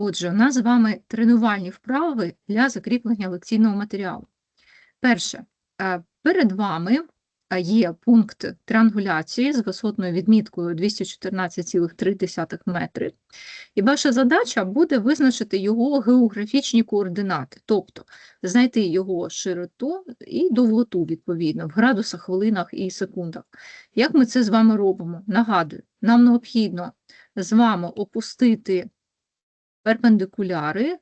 Отже, у нас з вами тренувальні вправи для закріплення лекційного матеріалу. Перше, е, перед вами е, є пункт триангуляції з висотною відміткою 214,3 метри. І ваша задача буде визначити його географічні координати, тобто знайти його широту і довготу, відповідно, в градусах, хвилинах і секундах. Як ми це з вами робимо? Нагадую, нам необхідно з вами опустити перпендикуляри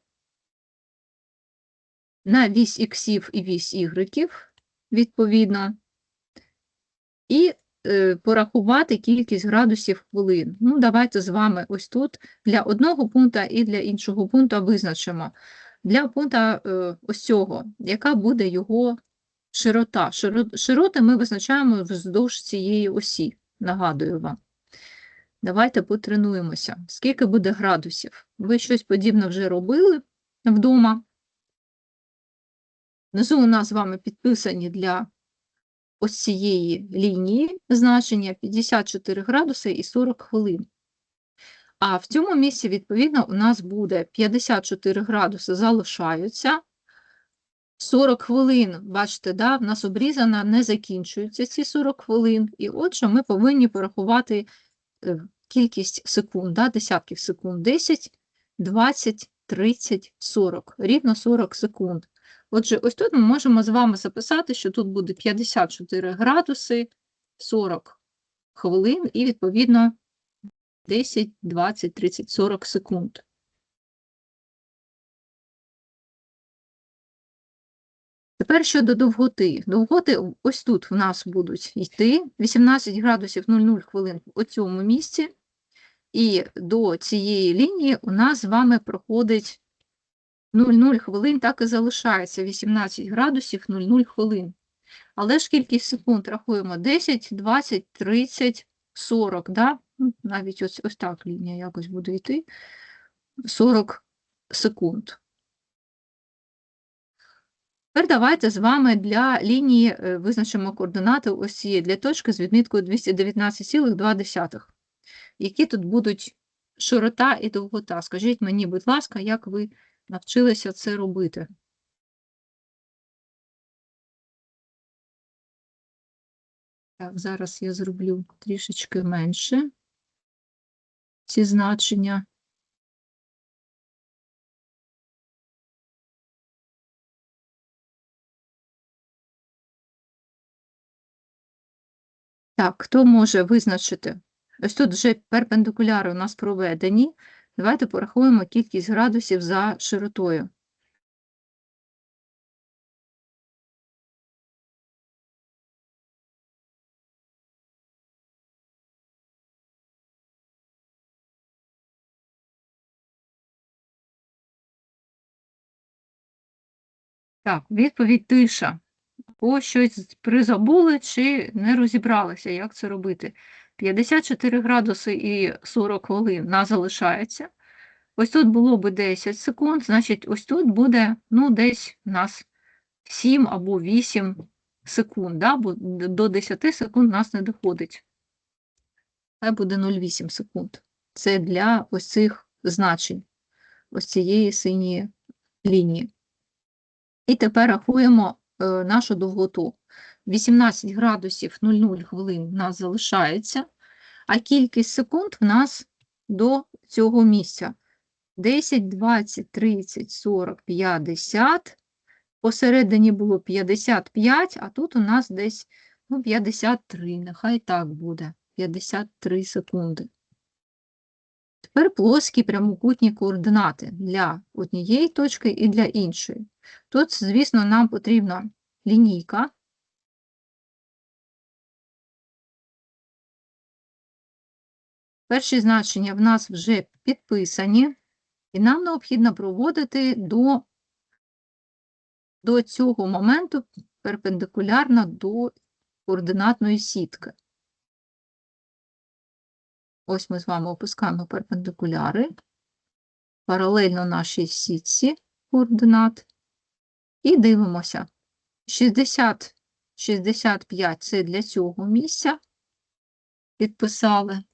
на вісь іксів і вісь ігреків, відповідно, і е, порахувати кількість градусів хвилин. Ну, давайте з вами ось тут для одного пункту і для іншого пункту визначимо. Для пункту е, ось цього, яка буде його широта. Широ- Широти ми визначаємо вздовж цієї осі, нагадую вам. Давайте потренуємося. Скільки буде градусів? Ви щось подібне вже робили вдома. Внизу у нас з вами підписані для ось цієї лінії значення 54 градуси і 40 хвилин. А в цьому місці, відповідно, у нас буде 54 градуси залишаються. 40 хвилин, бачите, да, в нас обрізана, не закінчуються ці 40 хвилин. І отже, ми повинні порахувати кількість секунд, да, десятків секунд, 10, 20, 30, 40, рівно 40 секунд. Отже, ось тут ми можемо з вами записати, що тут буде 54 градуси, 40 хвилин і, відповідно, 10, 20, 30, 40 секунд. Тепер щодо довготи. Довготи ось тут в нас будуть йти 18 градусів 00 хвилин у цьому місці, і до цієї лінії у нас з вами проходить 00 хвилин, так і залишається 18 градусів 00 хвилин. Але ж кількість секунд рахуємо 10, 20, 30, 40, да? Ну, навіть ось, ось так лінія якось буде йти. 40 секунд. Тепер давайте з вами для лінії е, визначимо координати цієї для точки з відміткою 219,2. Які тут будуть широта і довгота? Скажіть мені, будь ласка, як ви навчилися це робити? Так, зараз я зроблю трішечки менше ці значення. Так, хто може визначити? Ось тут вже перпендикуляри у нас проведені. Давайте порахуємо кількість градусів за широтою. Так, відповідь тиша. Або щось призабули чи не розібралися, як це робити. 54 градуси і 40 хвилин нас залишається. Ось тут було би 10 секунд, значить, ось тут буде ну, десь у нас 7 або 8 секунд, да? бо до 10 секунд нас не доходить. Це буде 0,8 секунд. Це для ось цих значень, ось цієї синьої лінії. І тепер рахуємо нашу довготу. 18 градусів 00 хвилин в нас залишається, а кількість секунд в нас до цього місця. 10, 20, 30, 40, 50. Посередині було 55, а тут у нас десь ну, 53. Нехай так буде. 53 секунди. Тепер плоскі прямокутні координати для однієї точки і для іншої. Тут, звісно, нам потрібна лінійка. Перші значення в нас вже підписані, і нам необхідно проводити до, до цього моменту перпендикулярно до координатної сітки. Ось ми з вами опускаємо перпендикуляри паралельно нашій сітці координат і дивимося. 60, 65 це для цього місця. Підписали.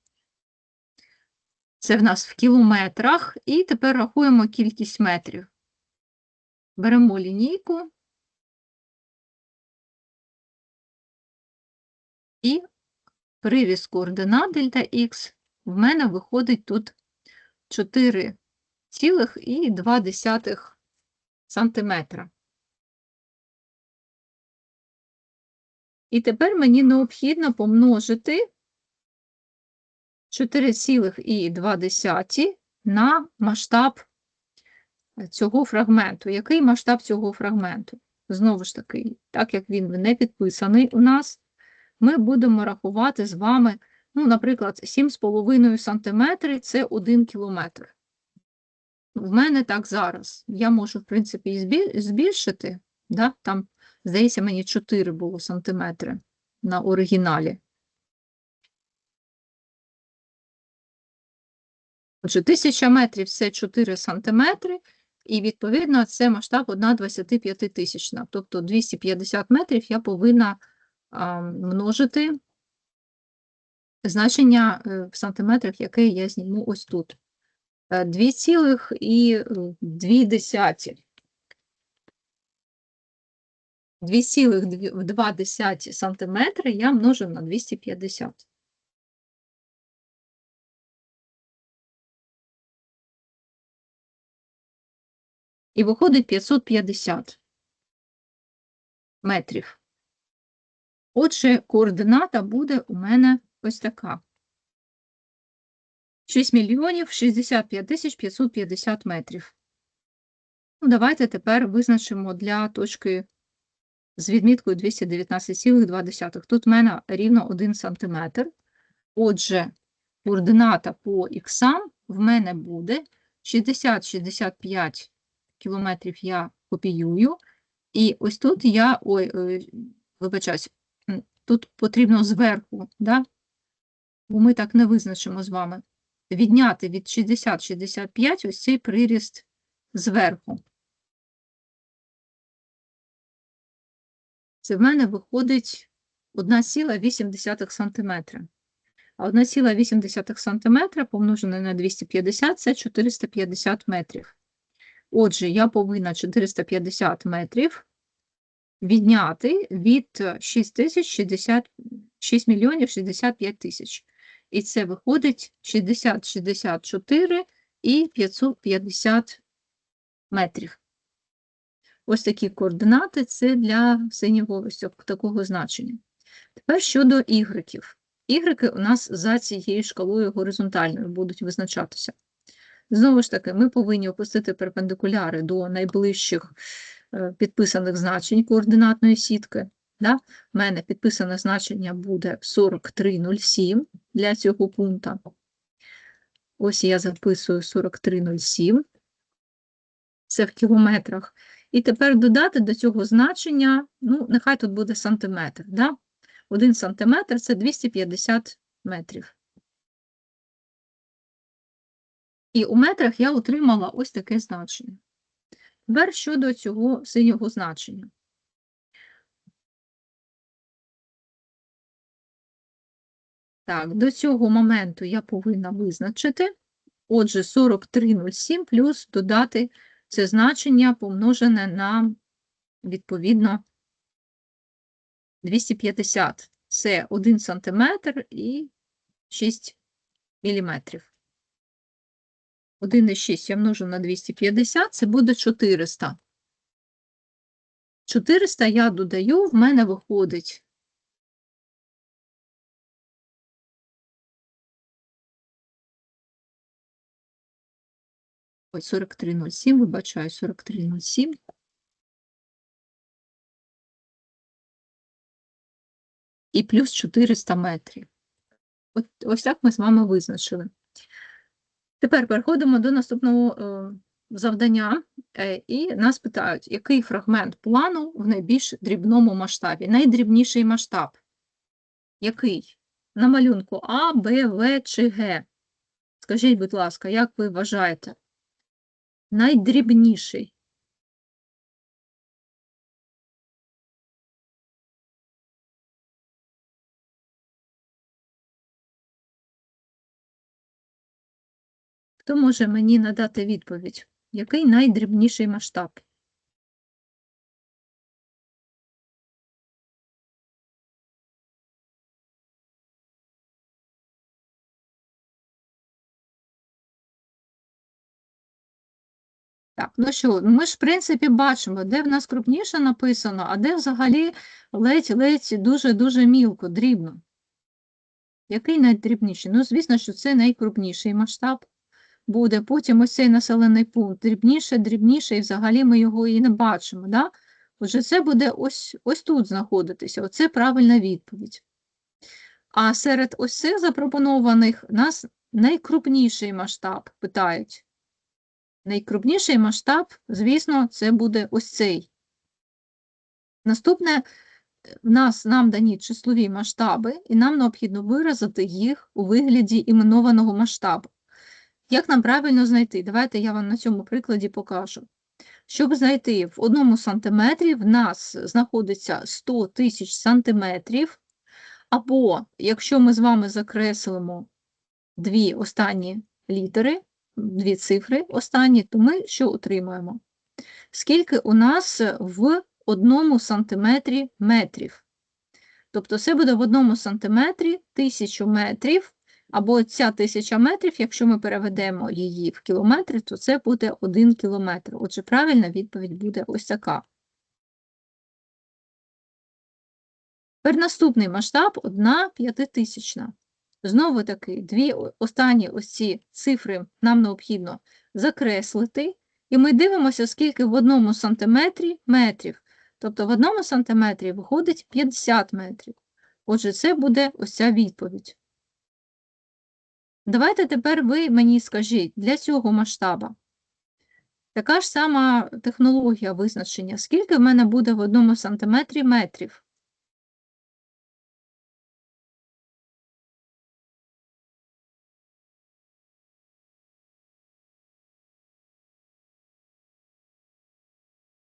Це в нас в кілометрах. І тепер рахуємо кількість метрів. Беремо лінійку і приріз координат дельта х в мене виходить тут 4,2 сантиметра. І тепер мені необхідно помножити 4,2 на масштаб цього фрагменту. Який масштаб цього фрагменту? Знову ж таки, так як він не підписаний у нас, ми будемо рахувати з вами, ну, наприклад, 7,5 см це 1 кілометр. В мене так зараз. Я можу, в принципі, і збільшити, да? там, здається, мені 4 було сантиметри на оригіналі. Отже, 1000 метрів це 4 сантиметри, і, відповідно, це масштаб 1,25 тисячна. Тобто 250 метрів я повинна а, множити значення е, в сантиметрах, яке я зніму ось тут. 2,2. 2,2 сантиметри я множу на 250. І виходить 550 метрів. Отже, координата буде у мене ось така. 6 мільйонів 65 тисяч 550 метрів. Ну, Давайте тепер визначимо для точки з відміткою 219,2. Тут в мене рівно 1 см. Отже, координата по х в мене буде 60-65 кілометрів я копіюю. І ось тут я, ой, е, вибачаюсь, тут потрібно зверху, да? Бо ми так не визначимо з вами відняти від 60-65 ось цей приріст зверху. Це в мене виходить 1,8 см. А 1,8 см помножене на 250 це 450 метрів. Отже, я повинна 450 метрів відняти від 6 тисяч 60, 6 мільйонів 65 тисяч. І це виходить 60, 64 і 550 метрів. Ось такі координати це для синього такого значення. Тепер щодо ігреків. Ігреки у нас за цією шкалою горизонтальною будуть визначатися. Знову ж таки, ми повинні опустити перпендикуляри до найближчих е, підписаних значень координатної сітки. Да? У мене підписане значення буде 43,07 для цього пункту. Ось я записую 43,07. Це в кілометрах. І тепер додати до цього значення, ну, нехай тут буде сантиметр. Да? 1 сантиметр це 250 метрів. І у метрах я отримала ось таке значення. Тепер щодо цього синього значення. Так, до цього моменту я повинна визначити. Отже, 43,07 плюс додати це значення помножене на, відповідно, 250. Це 1 см і 6 мм. 1,6 я множу на 250, це буде 400. 400 я додаю, в мене виходить Ой, 43,07, вибачаю, 43,07. І плюс 400 метрів. От, Ось так ми з вами визначили. Тепер переходимо до наступного е, завдання, е, і нас питають, який фрагмент плану в найбільш дрібному масштабі? Найдрібніший масштаб. Який? На малюнку А, Б, В чи Г? Скажіть, будь ласка, як ви вважаєте? Найдрібніший Хто може мені надати відповідь? Який найдрібніший масштаб? Так, ну що, ми ж, в принципі, бачимо, де в нас крупніше написано, а де взагалі ледь-ледь дуже-дуже мілко, дрібно. Який найдрібніший? Ну, звісно, що це найкрупніший масштаб буде. Потім ось цей населений пункт дрібніше, дрібніше, і взагалі ми його і не бачимо. Да? Отже, це буде ось, ось тут знаходитися. Оце правильна відповідь. А серед ось цих запропонованих нас найкрупніший масштаб питають. Найкрупніший масштаб, звісно, це буде ось цей. Наступне, в нас нам дані числові масштаби, і нам необхідно виразити їх у вигляді іменованого масштабу. Як нам правильно знайти? Давайте я вам на цьому прикладі покажу. Щоб знайти в одному сантиметрі, в нас знаходиться 100 тисяч сантиметрів, або якщо ми з вами закреслимо дві останні літери, дві цифри останні, то ми що отримаємо? Скільки у нас в одному сантиметрі метрів? Тобто це буде в одному сантиметрі тисячу метрів, або ця тисяча метрів, якщо ми переведемо її в кілометри, то це буде один кілометр. Отже, правильна відповідь буде ось така. Тепер наступний масштаб – одна п'ятитисячна. Знову таки, дві останні ось ці цифри нам необхідно закреслити, і ми дивимося, скільки в одному сантиметрі метрів. Тобто в одному сантиметрі виходить 50 метрів. Отже, це буде ось ця відповідь. Давайте тепер ви мені скажіть для цього масштаба. Така ж сама технологія визначення. Скільки в мене буде в одному сантиметрі метрів?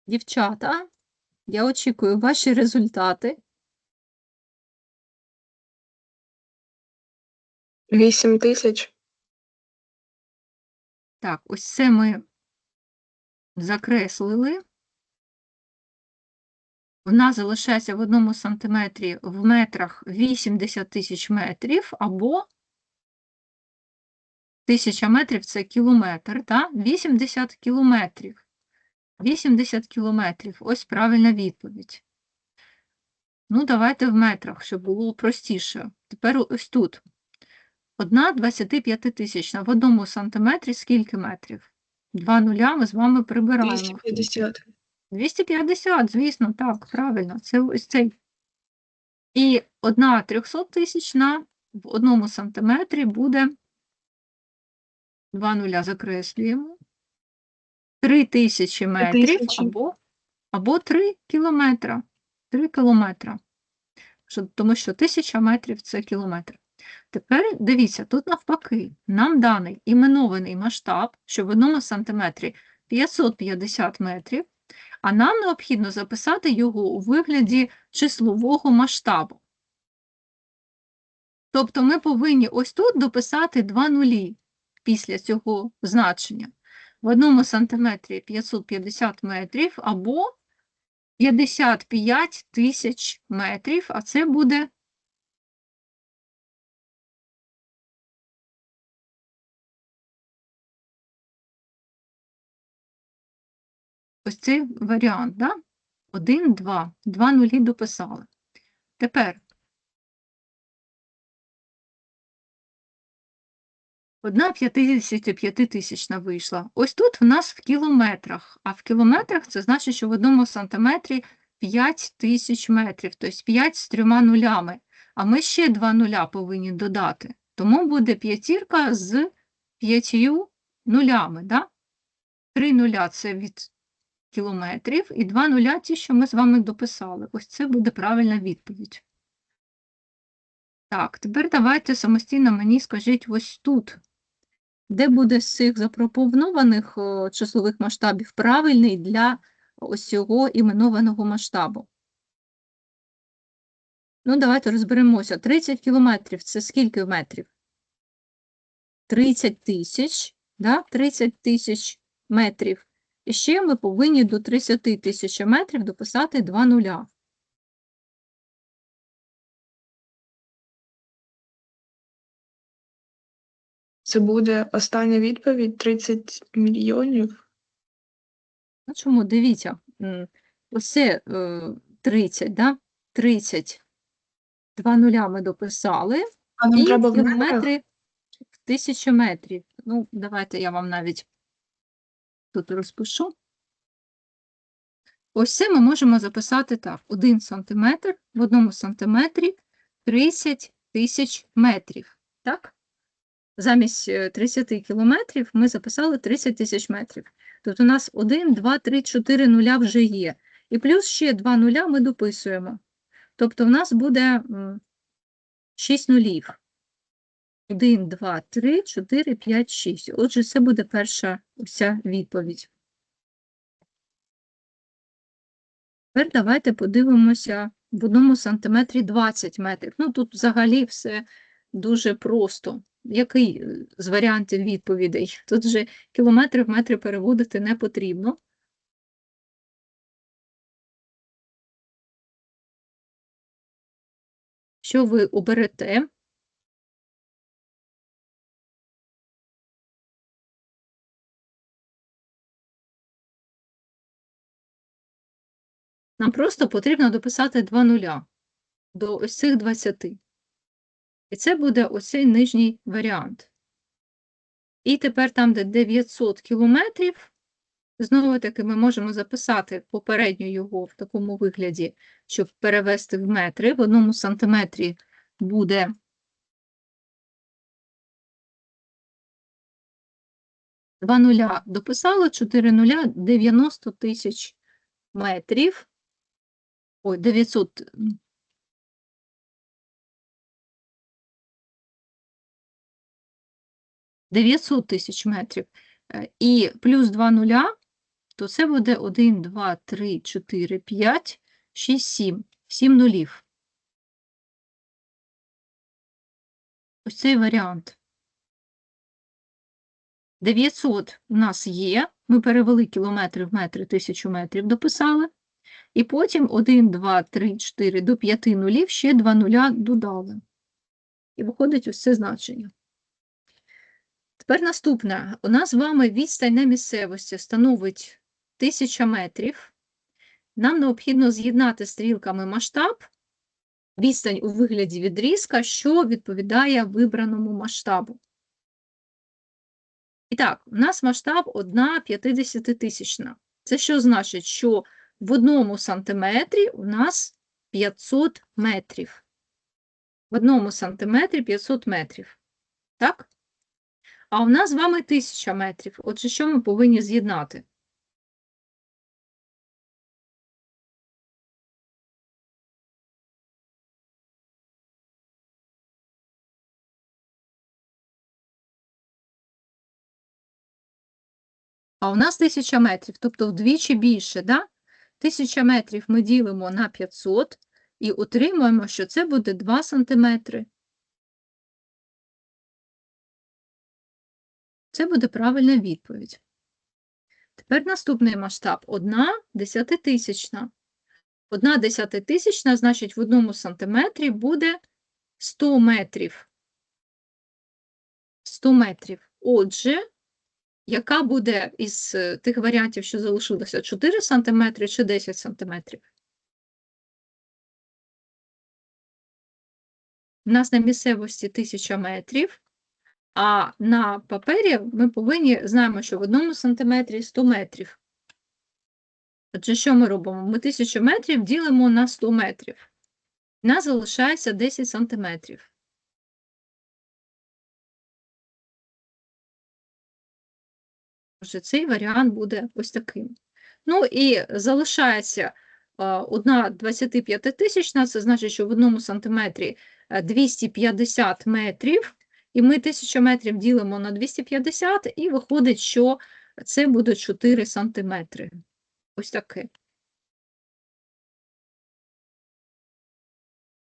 Дівчата, я очікую ваші результати. Вісім тисяч. Так, ось це ми закреслили. В нас залишається в одному сантиметрі в метрах 80 тисяч метрів, або тисяча метрів це кілометр, так? 80 кілометрів. 80 кілометрів. Ось правильна відповідь. Ну, давайте в метрах, щоб було простіше. Тепер ось тут. Одна 25 тисячна. В одному сантиметрі скільки метрів? Два нуля ми з вами прибираємо. 250. 250, звісно, так, правильно. Це ось цей. І одна 300 тисячна в одному сантиметрі буде два нуля закреслюємо. 3 тисячі метрів або, або 3 кілометра. 3 кілометра. Тому що тисяча метрів це кілометр. Тепер дивіться, тут навпаки, нам даний іменований масштаб, що в одному сантиметрі 550 метрів, а нам необхідно записати його у вигляді числового масштабу. Тобто ми повинні ось тут дописати два нулі після цього значення. В одному сантиметрі 550 метрів або 55 тисяч метрів, а це буде ось цей варіант, да? 1, 2, два нулі дописали. Тепер одна 55 тисячна вийшла. Ось тут в нас в кілометрах, а в кілометрах це значить, що в одному сантиметрі 5 тисяч метрів, тобто 5 з трьома нулями. А ми ще два нуля повинні додати. Тому буде п'ятірка з п'ятью нулями. Да? Три нуля це від кілометрів, і два нуля ті, що ми з вами дописали. Ось це буде правильна відповідь. Так, тепер давайте самостійно мені скажіть ось тут, де буде з цих запропонованих о, числових масштабів правильний для ось цього іменованого масштабу. Ну, давайте розберемося. 30 кілометрів це скільки метрів? 30 тисяч да? 30 тисяч метрів. І ще ми повинні до 30 тисяч метрів дописати два нуля. Це буде остання відповідь 30 мільйонів. Ну, чому? Дивіться, оце е, 30, да? 30. Два нуля ми дописали. А нам І треба в кілометри в тисячу метрів. Ну, давайте я вам навіть тут розпишу. Ось це ми можемо записати так: 1 сантиметр в одному сантиметрі 30 тисяч метрів. Так? Замість е, 30 кілометрів ми записали 30 тисяч метрів. Тобто у нас 1, 2, 3, 4 нуля вже є. І плюс ще 2 нуля ми дописуємо. Тобто в нас буде 6 нулів. 1, 2, 3, 4, 5, 6. Отже, це буде перша вся відповідь. Тепер давайте подивимося в одному сантиметрі 20 метрів. Ну, тут взагалі все дуже просто. Який е, з варіантів відповідей? Тут вже кілометри в метри переводити не потрібно. Що ви оберете? Нам просто потрібно дописати два нуля до ось цих 20. І це буде ось цей нижній варіант. І тепер там, де 900 кілометрів, знову таки ми можемо записати попередньо його в такому вигляді, щоб перевести в метри. В одному сантиметрі буде два нуля дописали, 4 нуля 90 тисяч метрів. Ой, 900. М, Дев'ятсот тисяч метрів. Е, І плюс 2 нуля, то це буде 1, 2, 3, 4, 5, 6, 7. 7 нулів. Ось цей варіант. 900 у нас є. Ми перевели кілометри в метри, тисячу метрів дописали. І потім 1, 2, 3, 4 до 5 нулів ще 2 нуля додали. І виходить ось це значення. Тепер наступне. У нас з вами відстань на місцевості становить 1000 метрів. Нам необхідно з'єднати стрілками масштаб, відстань у вигляді відрізка, що відповідає вибраному масштабу. І так, у нас масштаб 1 50-тисячна. Це що значить, що в одному сантиметрі у нас 500 метрів. В одному сантиметрі 500 метрів. Так? А у нас з вами 1000 метрів. Отже, що ми повинні з'єднати? А у нас 1000 метрів, тобто вдвічі більше, да? 1000 метрів ми ділимо на 500 і отримуємо, що це буде 2 сантиметри. Це буде правильна відповідь. Тепер наступний масштаб 1 десятитисячна. 1 десятитисячна, значить, в одному сантиметрі буде 100 метрів. 100 метрів. Отже, яка буде із е, тих варіантів, що залишилося, 4 сантиметри чи 10 сантиметрів? У нас на місцевості 1000 метрів, а на папері ми повинні, знаємо, що в одному сантиметрі 100 метрів. Отже, що ми робимо? Ми 1000 метрів ділимо на 100 метрів. У нас залишається 10 сантиметрів. Отже, цей варіант буде ось таким. Ну і залишається одна 25 тисячна, це значить, що в одному сантиметрі е, 250 метрів, і ми 1000 метрів ділимо на 250, і виходить, що це буде 4 сантиметри. Ось таке.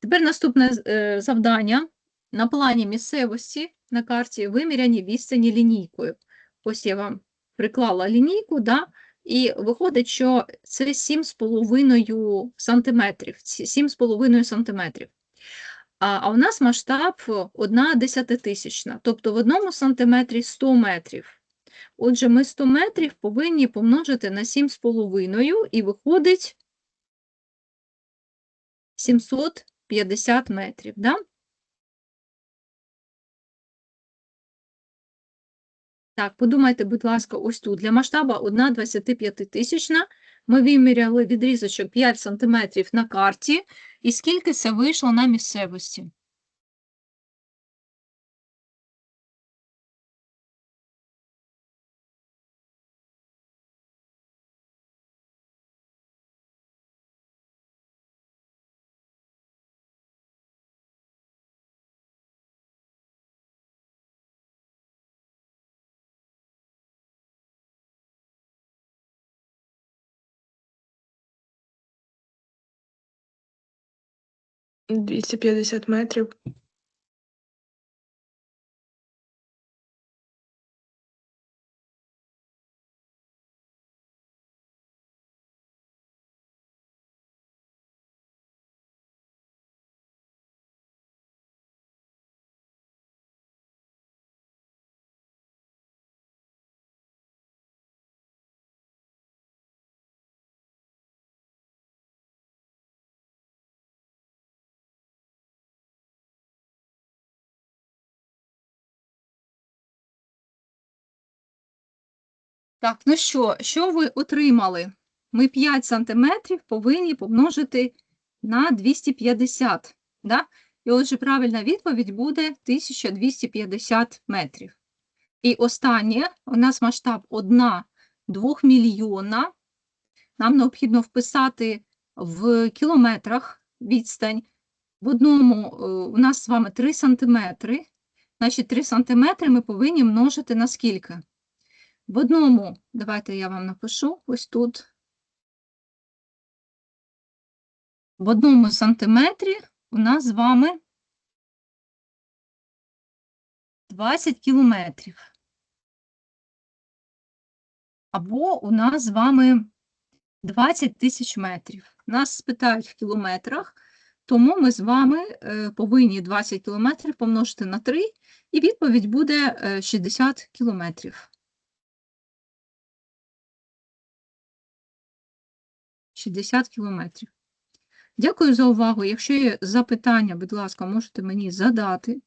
Тепер наступне е, завдання. На плані місцевості на карті виміряні відстані лінійкою. ось я вам приклала лінійку, да, і виходить, що це 7,5 сантиметрів. 7,5 сантиметрів. А, у нас масштаб 1 десятитисячна, тобто в одному сантиметрі 100 метрів. Отже, ми 100 метрів повинні помножити на 7,5 і виходить 750 метрів. Да? Так, подумайте, будь ласка, ось тут. Для масштаба 1 25 тисячна ми виміряли відрізочок 5 см на карті. І скільки це вийшло на місцевості? — 250 метрів. Так, ну що, що ви отримали? Ми 5 сантиметрів повинні помножити на 250. Да? І отже, правильна відповідь буде 1250 метрів. І останнє, у нас масштаб 1 2 мільйона. Нам необхідно вписати в кілометрах відстань. В одному е, у нас з вами 3 сантиметри. Значить, 3 сантиметри ми повинні множити на скільки? В одному, давайте я вам напишу ось тут. В одному сантиметрі у нас з вами 20 кілометрів. Або у нас з вами 20 тисяч метрів. Нас спитають в кілометрах, тому ми з вами е, повинні 20 кілометрів помножити на 3, і відповідь буде е, 60 кілометрів. 60 кілометрів. Дякую за увагу. Якщо є запитання, будь ласка, можете мені задати.